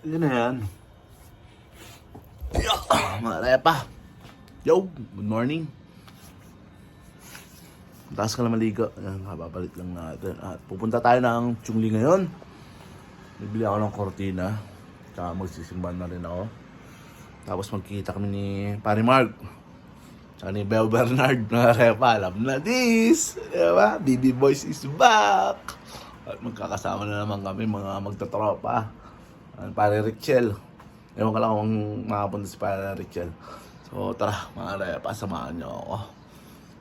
Yun na yan. Yeah, mga pa. Yo, good morning. Taas ka na maligo. Ayan, kababalit lang natin. At pupunta tayo ng Chungli ngayon. Bibili ako ng kortina. Tsaka magsisimbahan na rin ako. Tapos magkikita kami ni Pari Mark. Tsaka ni Bel Bernard. Mga repa, alam na this. Diba? BB Boys is back. At magkakasama na naman kami mga magtatropa. Ang Pare Richel. Ewan ko lang kung makapunta si Pare Richel. So tara mga repa, samahan niyo ako.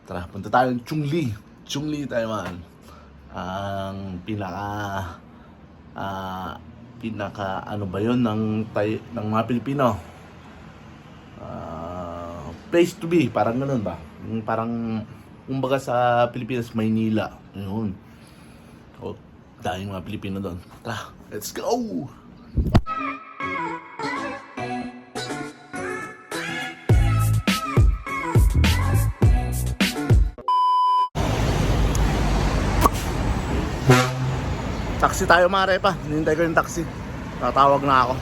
Tara, punta tayo ng Chungli. Chungli tayo man. Ang pinaka ah pinaka ano ba 'yon ng tay, ng mga Pilipino. Ah, place to be, parang ganun ba? Yung parang kumbaga sa Pilipinas, Maynila. Yun. O, dahil mga Pilipino doon. Tara, let's go! Taxi tayo mga repa. Hinintay ko yung taxi. Tatawag na ako.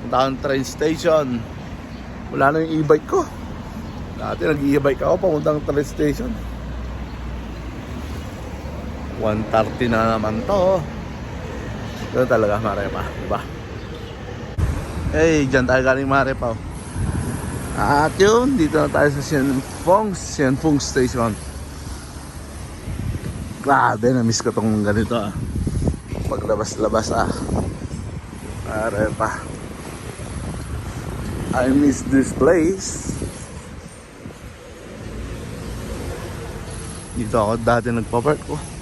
Punta akong train station. Wala na yung e-bike ko. Dati nag-e-bike ako papuntang train station. 130 na naman to. Ito talaga Marepa, di ba? Hey, dyan tayo galing Marepa. oh. At yun, dito na tayo sa Sianfong, Sianfong Station. Grabe, na-miss ko tong ganito ah. Paglabas-labas ah. Marepa. I miss this place. Dito ako dati nagpa-park ko. Oh,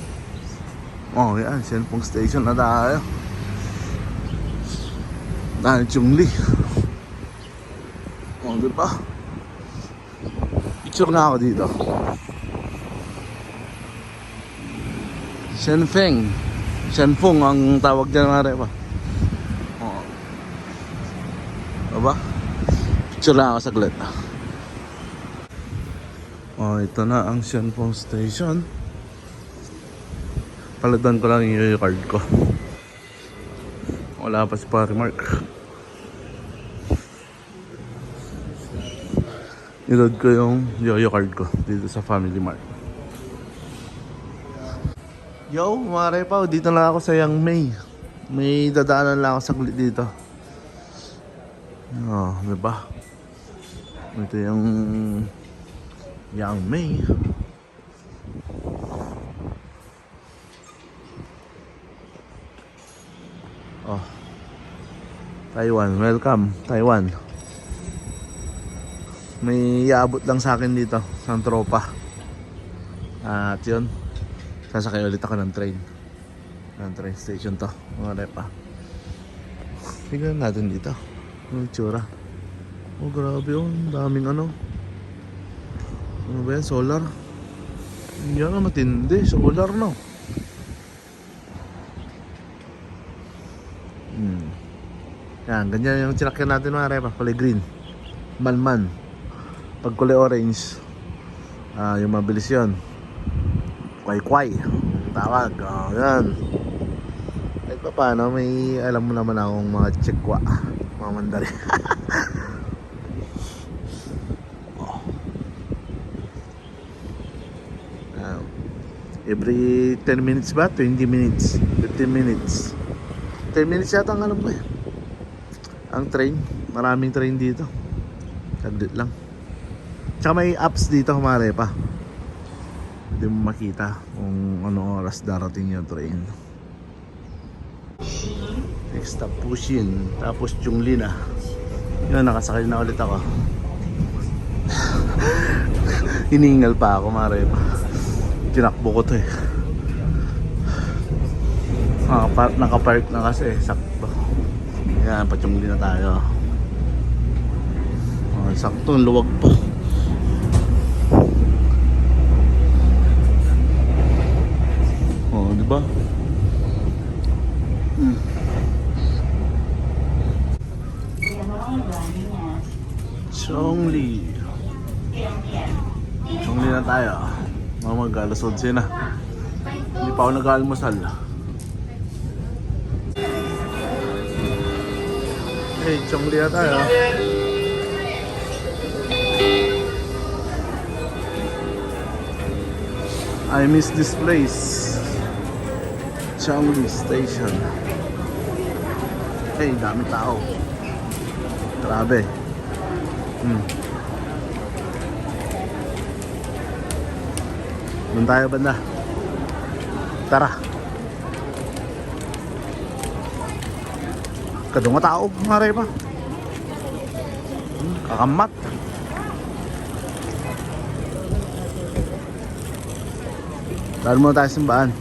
yan. Senpong station na tayo. Dahil Chungli. Oh, di ba? Picture nga ako dito. Shenfeng. Shenfeng ang tawag dyan nga rin ba? Oh. Diba? Picture lang ako saglit. Oh, ito na ang Shenfeng Station. Paladan ko lang yung card ko. Wala pa si Pari Mark. Niload ko yung Yoyo card ko dito sa Family Mart. Yo, mga repaw, dito na ako sa Yang May. May dadaanan lang ako saglit dito. Oh, di ba? Ito yung Yang May. Taiwan, welcome. Taiwan. May iabot lang sa akin dito, sa tropa. At yun, sasakay ulit ako ng train. Ng train station to, mga repa. Tignan natin dito. Ano yung tsura? Oh, grabe oh. Ang daming ano. Ano ba yan? Solar? Yan ang matindi. Solar no. Yan, ganyan yung sinakyan natin mga repa. Kulay green. Malman. Pag kulay orange, ah, yung mabilis yun. Kway-kway. Tawag. Oh, yan. Kahit pa paano, may alam mo naman akong mga tsikwa. Mga mandari. oh. Every 10 minutes ba? 20 minutes? 15 minutes? 10 minutes yata ang alam ko eh. Ang train. Maraming train dito. Saglit lang. Tsaka may apps dito kumare pa. Hindi mo makita kung ano oras darating yung train. Next stop Pushin. Tapos Chungli na. Yun, nakasakay na ulit ako. Hiningal pa ako mare pa. Tinakbo ko to eh. Nakapark, nakapark na kasi, sakto. Yan, patsungli na tayo. Oh, sakto, luwag pa. Oh, di ba? Hmm. Chongli. Chongli na tayo. Mamag alas 11 na. Hindi pa ako nag-almusal. Okay, Chongli na tayo. I miss this place. Chongli Station. Hey, dami tao. Grabe. Hmm. Doon tayo banda. Tara. Kadunga tao, mga repa. Hmm, Kakamat. Dahil muna tayo simbahan.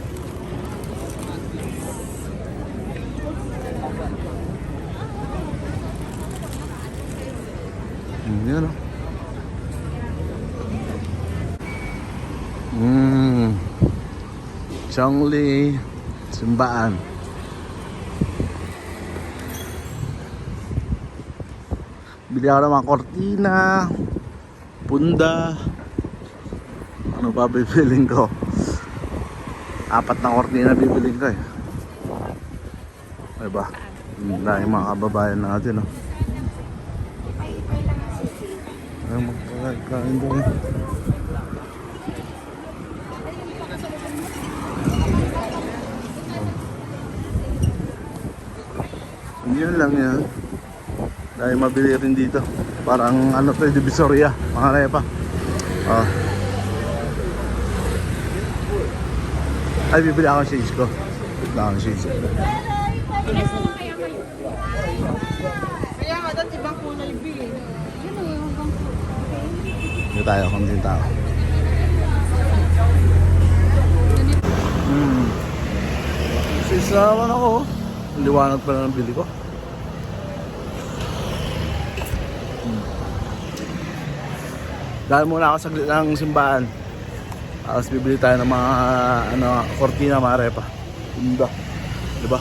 Hmm, yun o. Hmm. Chongli simbahan. Bili ako ng mga kortina, punda, ano pa bibiling ko? Apat na kortina bibiling ko eh. Diba? Ang dahil mga kababayan natin oh. Ay, magkakain doon. Yun lang yan. Dahil mabili rin dito. Parang ano to, divisoria. Mga repa. Oh. Ay, bibili ako ng shades ko. Bibili ako ng shades. Kaya nga, dati ibang kulay B eh. Yun yung ibang Hindi tayo, konting tao. Hmm. Sisawan ako. Liwanag pala ng bili ko. Dahil muna ako saglit ng simbahan. Tapos bibili tayo ng mga ano, kortina, mga repa. Ganda. Diba?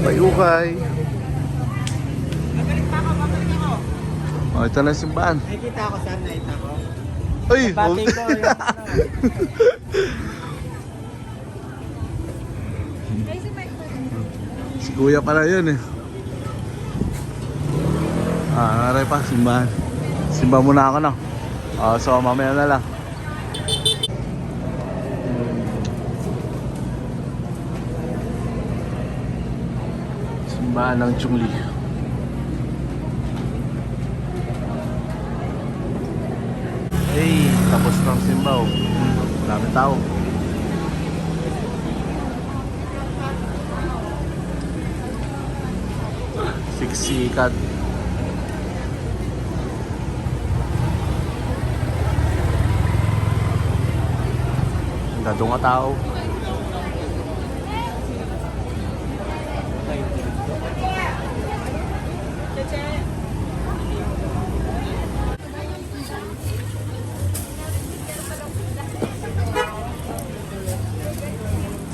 Ukay-ukay. Oh, ito na yung simbahan. Nakikita ko saan nakita ko. Ay! Pati ko, Si kuya pala yun eh. Ah, naray pa, simbahan. Simba muna ako no. Ah, so mamaya na lang. Simbahan ng Chungli. Hey, tapos ng simbaw. Hmm, dami tao. Siksikat. Ang gado nga tao.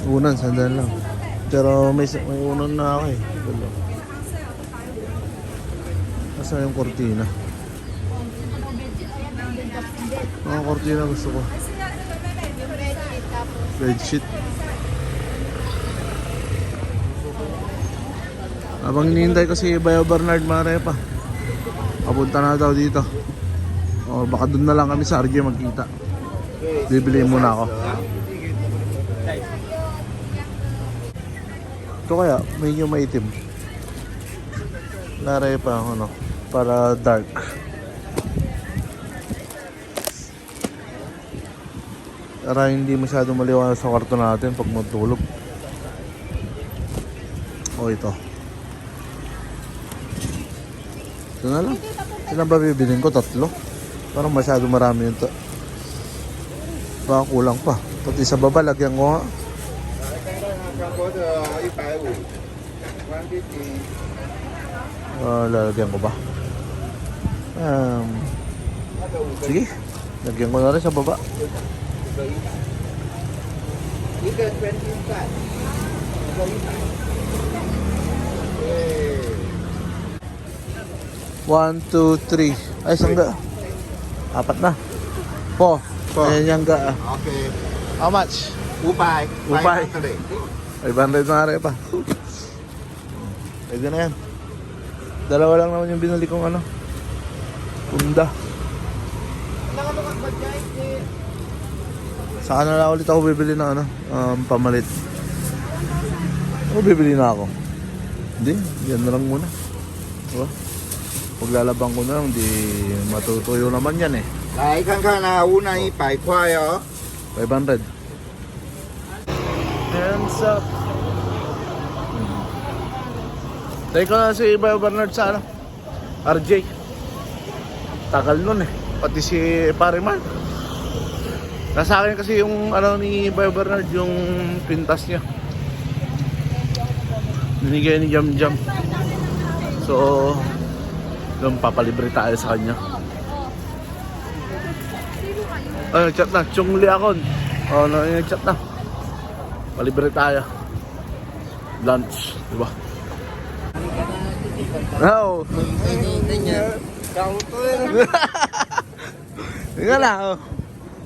Unan, sandal lang. Pero may, may unan na ako eh. Asa yung kortina? Mga kortina gusto ko. Bedsheet. Habang hinihintay ko si Bayo Bernard Marepa. Papunta na daw dito. O baka doon na lang kami sa RJ magkita. Bibili muna ako. Ito kaya, medyo maitim. Narepa ano, para dark. Para hindi masyadong maliwanag sa kwarto natin pag matulog. O ito. Ito na lang. Ilan ba bibiling ko? Tatlo. Parang masyado marami yung Baka kulang pa. Pati sa baba, lagyan ko ha. Uh, ah, lalagyan ko ba? Um, sige, lagyan ko na rin sa baba. One, two, three. Ay, sangga. Apat na. Po. Po. Ayan yung ga. Okay. How much? Upay. Upay. Ay, banday na rin pa. Pwede na yan. Dalawa lang naman yung binali kong ano. Punda. Saan na lang ulit ako bibili ng ano, um, pamalit. Ako bibili na ako. Hindi, yan na lang muna. Diba? Paglalabang ko na lang, hindi matutuyo naman yan eh. 来看看啊，无难一百块哦。 500. Hands up. Tayo ko na si Bayo Bernard sa ano? RJ. Tagal nun eh. Pati si Pare Mark. Nasa akin kasi yung ano ni Bayo Bernard, yung pintas niya. Binigay ni Jam Jam. So, doon papalibre tayo sa kanya. Ay, chat na. Chung Liakon. Oh, no, yung chat na. Palibre tayo. Lunch, di ba? No. Tingnan na. Oh.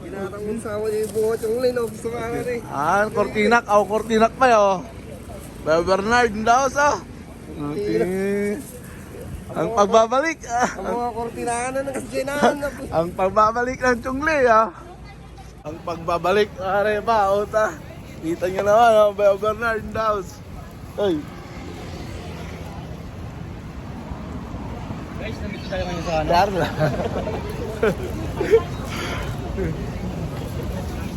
Kinatangin sa ako yung buhat yung lino. Gusto ka na rin. Ah, kortinak. Ako kortinak pa yo. Bayo Bernard, ah. Okay. Ang pagbabalik. Ah. Ang mga kortinahan na nagkasinahan na. Ang pagbabalik ng Chungli, ah. Ang pagbabalik, are ba, ota. Kita nyo naman, oh, Beo Bernard house. Ay. Tayo ngayon sa ano. Dar na.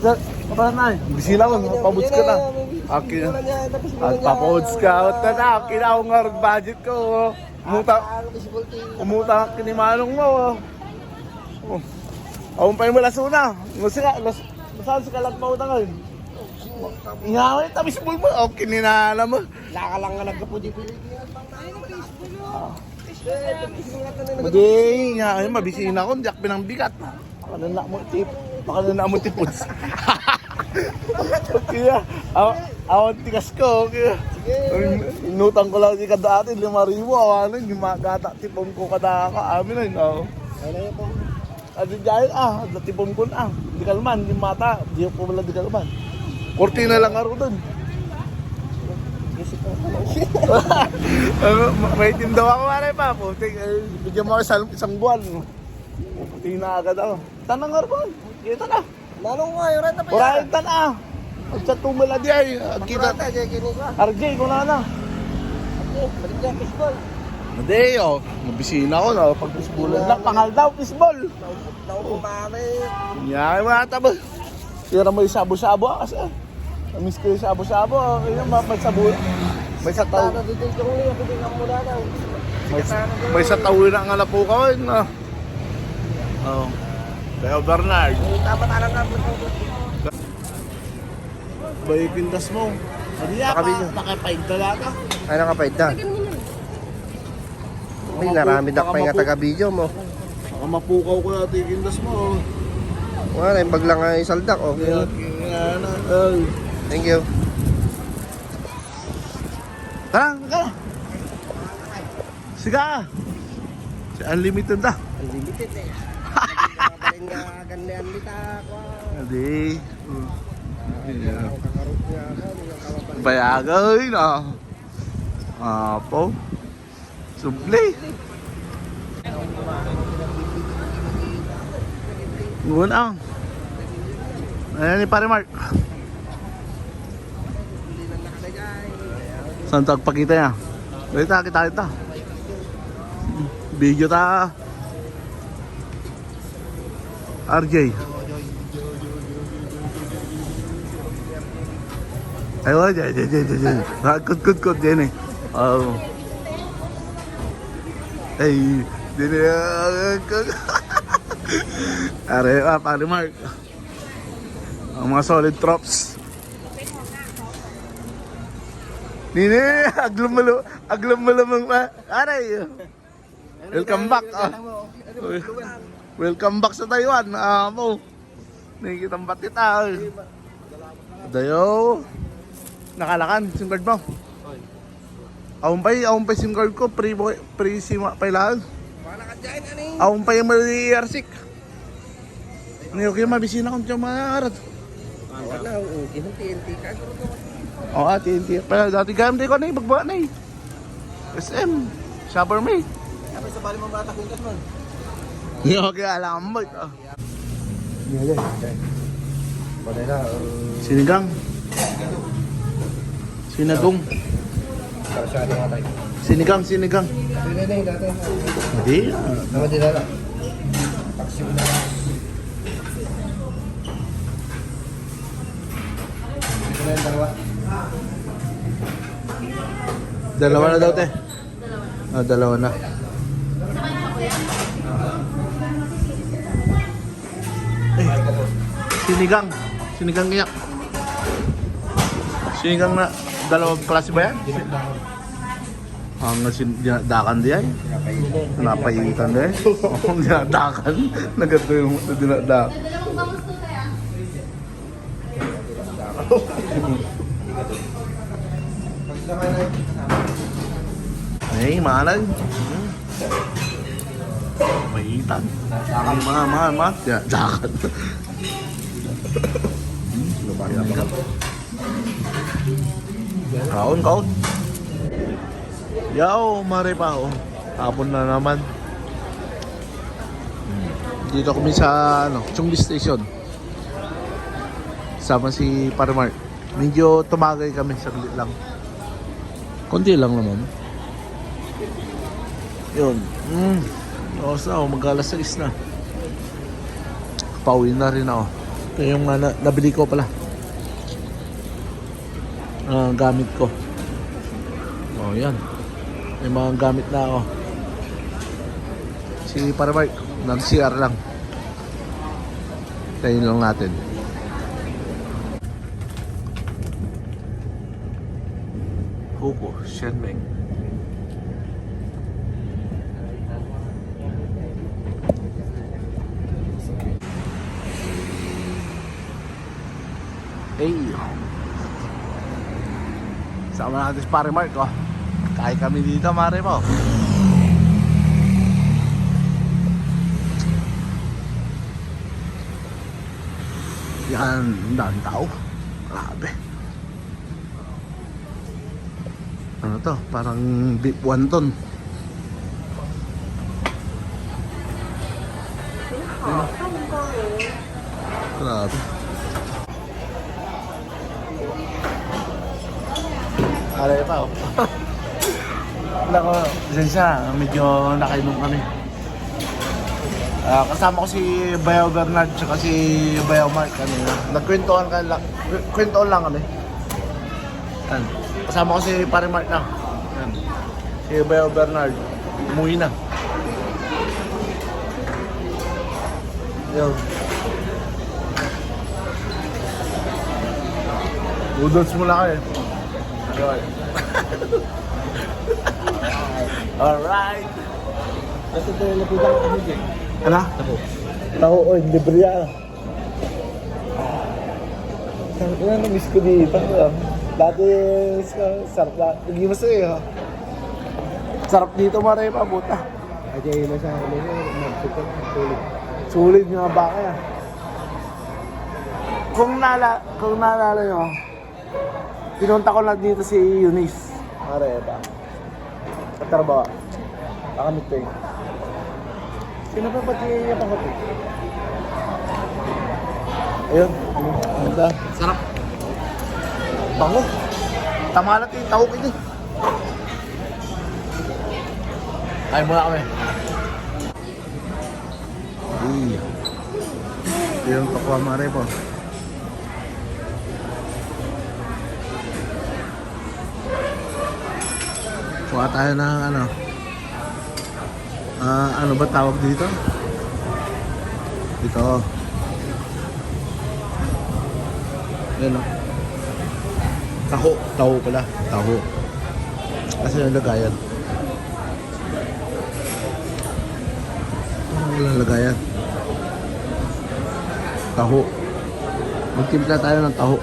Sir, kapag na, bisila ko, pabuds ka na. Akin. At papuds ka, ota na, akin ako nga budget ko. oh. Umuta, umuta ka kinimanong mo. oh. Awon pa yung malasuna. Kasi ka, las, saan sa kalag pa utang ngayon? Ingawin, tamis mo mo. O, kininala mo. Laka lang nga nagkapudi-pili. Hindi, nga, mabisin ako. Hindi ako pinangbigat. Makanana mo, tip. Makanana mo, tipods. Kaya, aw, awan tigas ko. Kaya, inutang ko lang si kada atin, lima ribo. Awanan, yung mga gata, tipon ko kada ka. Amin yun, oh. Adi dahil ah, natipon ko na. Di kalman, yung mata, di ko wala di kalman. Kortina lang. Ano, ma- may team daw ako pare pa. Putik, eh, bigyan mo ako isang, isang buwan. Puti na agad ako. Tanang arbon, kita na. Manong nga, yung renta pa Urahin ta na. At sa tumala di ay, kita. Renta. RJ, ko na na. Balik na fishball. Hindi, oh. Mabisina ko na. Pag fishballan na, pangal daw, fishball. Naumumari. Yan, mga tabo. Tira mo yung sabo-sabo ah, kasi. Namiss ko yung sabo-sabo. ah. Kaya may sabo. May sa tao. Dito yung liya, pwede ka muna daw. May, may sa tao na nga na po ka. No? Oh. Kaya Bernard. Tama talang ka. Bay pintas mo. Hindi ka, Nakabidyo. nakapain talaga. Ay, nakapaid na. May narami dak pa nga taga-video mo. Baka mapukaw ko natin yung pintas mo. Wala, yung baglang nga isaldak. Okay. Kaya, kaya na. Ay. Thank you. Siga. Si Unlimited na. Unlimited eh. Kaparin nga ganyan nita. Hindi. Ang ako. kawapan. Bayagay na. Apo. Subli. Ngunang. Ayan ni Pare Mark. Saan tagpakita niya? Kita, kita, kita. Video ta. RJ. Ay, wala dyan, dyan, dyan, dyan, dyan. Ah, Kut, kut, kut, dyan eh. Oh. Ay, dyan eh. ah, kut. Are, ah, pare Mark. Ang mga solid props. Nini, aglum malo, aglum malamang pa. Aray. Welcome back. Ah. Welcome back sa Taiwan. Ah, mo. Nakikita ang batit ah. Dayo. Nakalakan, SIM card mo. Awon pa SIM card ko, pre pre SIM pa ilan. Wala ka dyan, ano eh. Pa yung mali arsik. Ngayon kayo mabisina kung tiyan maarat. Wala, oo. Inang TNT ka. Oo, oh, TNT. Pero dati gamit ko na eh, bagba na eh. SM, Shopper Mate. Kaya sa bali bata kung man. Hindi ko kaya alam mo ito. Yan, yan. Pwede na. Sinigang. Sinagong. Kasyado nga tayo. Sinigang, sinigang. Pwede na yung dati. Hindi. Naman din na. Taksi mo na lang. Ito na yung dalawa. Dalawa na daw te. Ah, dalawa na. Sinigang. Sinigang iyak. Sinigang na dalawang klase ba yan? Ang sin dinadakan diyan. Napaitan din. Oo, dinadakan. Nagato yung yung Ay, malag. Hmm. Maitan. Ang mga mga mga dinadakan. Kaon, kaon. Yaw, mare pa oh. Hapon na naman. Hmm. Dito kami sa ano, Chungli Station. Sama si Paramart. Medyo tumagay kami saglit lang. Konti lang naman. Yun. Mm. Oras na ako, mag-alas 6 na. Pauwi na rin ako. Ito yung uh, na- nabili ko pala. Ah, gamit ko. Oh, yan. May mga gamit na ako. Si Paramark, nag-CR lang. Tayo lang natin. Hugo, Shenmeng. Hey. Sama natin si Pare Mark, oh. Kaya kami dito, Mare mo. Yan, ang daming tao. Grabe. Ano to? Parang beef wonton. Grabe. Oh. Nako, pasensya, medyo nakainom kami. Ah, kasama ko si Bayo Bernard tsaka si Bayo Mark kanina. Nagkwentuhan ka lang, kwentuhan lang kami. Yan. Kasama ko si Pare Mark na. Yan. Si Bayo Bernard, umuwi na. Yo. Noodles muna kayo. Enjoy. Alright. Kasi ito yung napitan ko hindi. Ano? Taho, oy, libre yan. Ko na na-miss ko dito. Dati, sarap na. Hindi mo sa'yo. Sarap dito, Mare, pabuta. Ay, kaya na sa akin. Magpupag. Tuloy. Sulit nga ba kaya? Kung nala, kung naalala nyo, pinunta ko na dito si Eunice. Mare, ba? Katrabaho. Nakamit ko yun. Sino pa ba't niya pa hotel? Ayun. Ganda. Sarap. Bango. Tamalat yung tawag ito. Ay, muna kami. Uy. Yung pakwa mare po. Kuha tayo ng ano. Ah, ano ba tawag dito? Dito. Yan o. Taho. Taho pala. Taho. Kasi yung lagayan. Ano lagayan? Taho. Magtimpla tayo ng taho.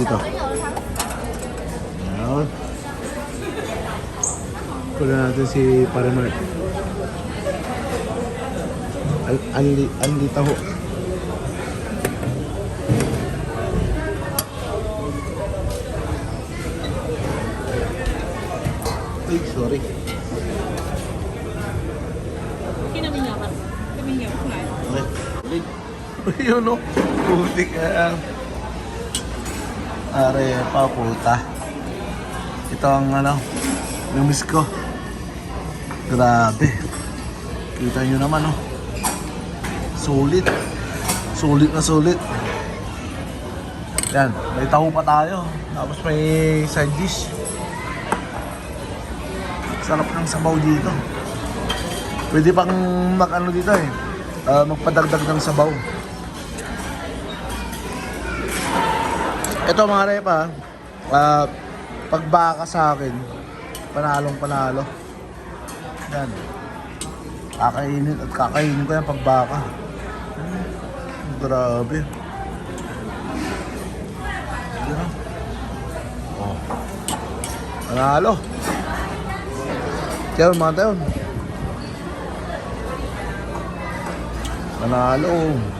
Dito. Ayan. Kunin natin si Paramar. An anli anli taho. Ay, sorry. Kinaminyaman. Kinaminyaman. Okay. Yun o. Puti ka. Are pa puta. Ito ang ano, namiss ko. Grabe. Kita nyo naman oh. Sulit. Sulit na sulit. Yan, may taho pa tayo. Tapos may side dish. Sarap ng sabaw dito. Pwede pang mag ano dito eh. ah, magpadagdag ng sabaw. Ito mga repa, ah, pagbaka sa akin, panalong panalo. Yan. Kakainin at kakainin ko yan pagbaka. Grabe. Oh. Panalo. Kaya mga tayo. Panalo. Panalo.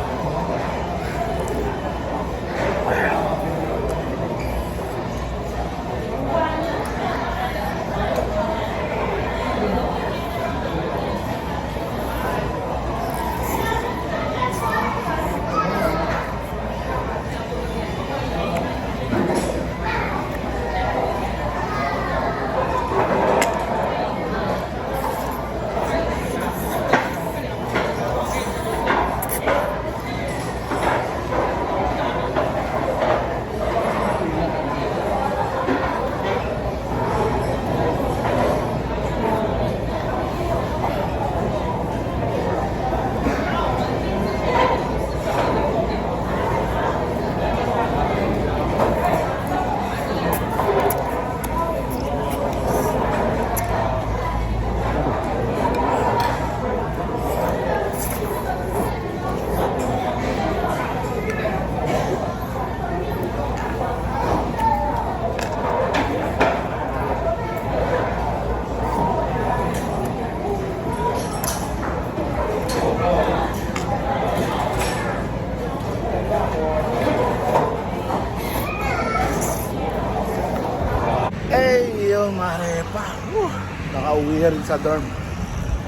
Eh, yung marepa. Uh, nakauwi na rin sa dorm.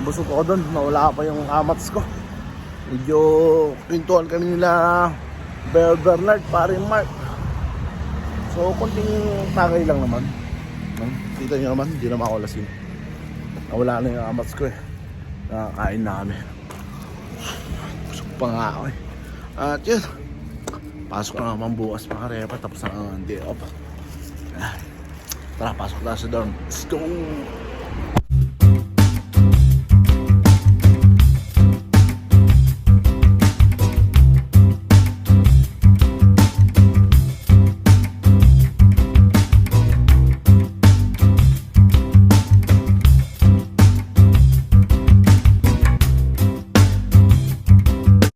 Busog ako doon, nawala pa yung amats ko. Medyo pintuan kanila Bear Bernard, pare Mark. So, konting tagay lang naman. No? Kita nyo naman, hindi naman ako lasing. Nawala na yung amats ko eh. Nakakain na kami. Busog pa nga ako eh. At yun, pasok na naman bukas mga repa, tapos na ang day off. Tara, pasok na sa dorm. Let's go!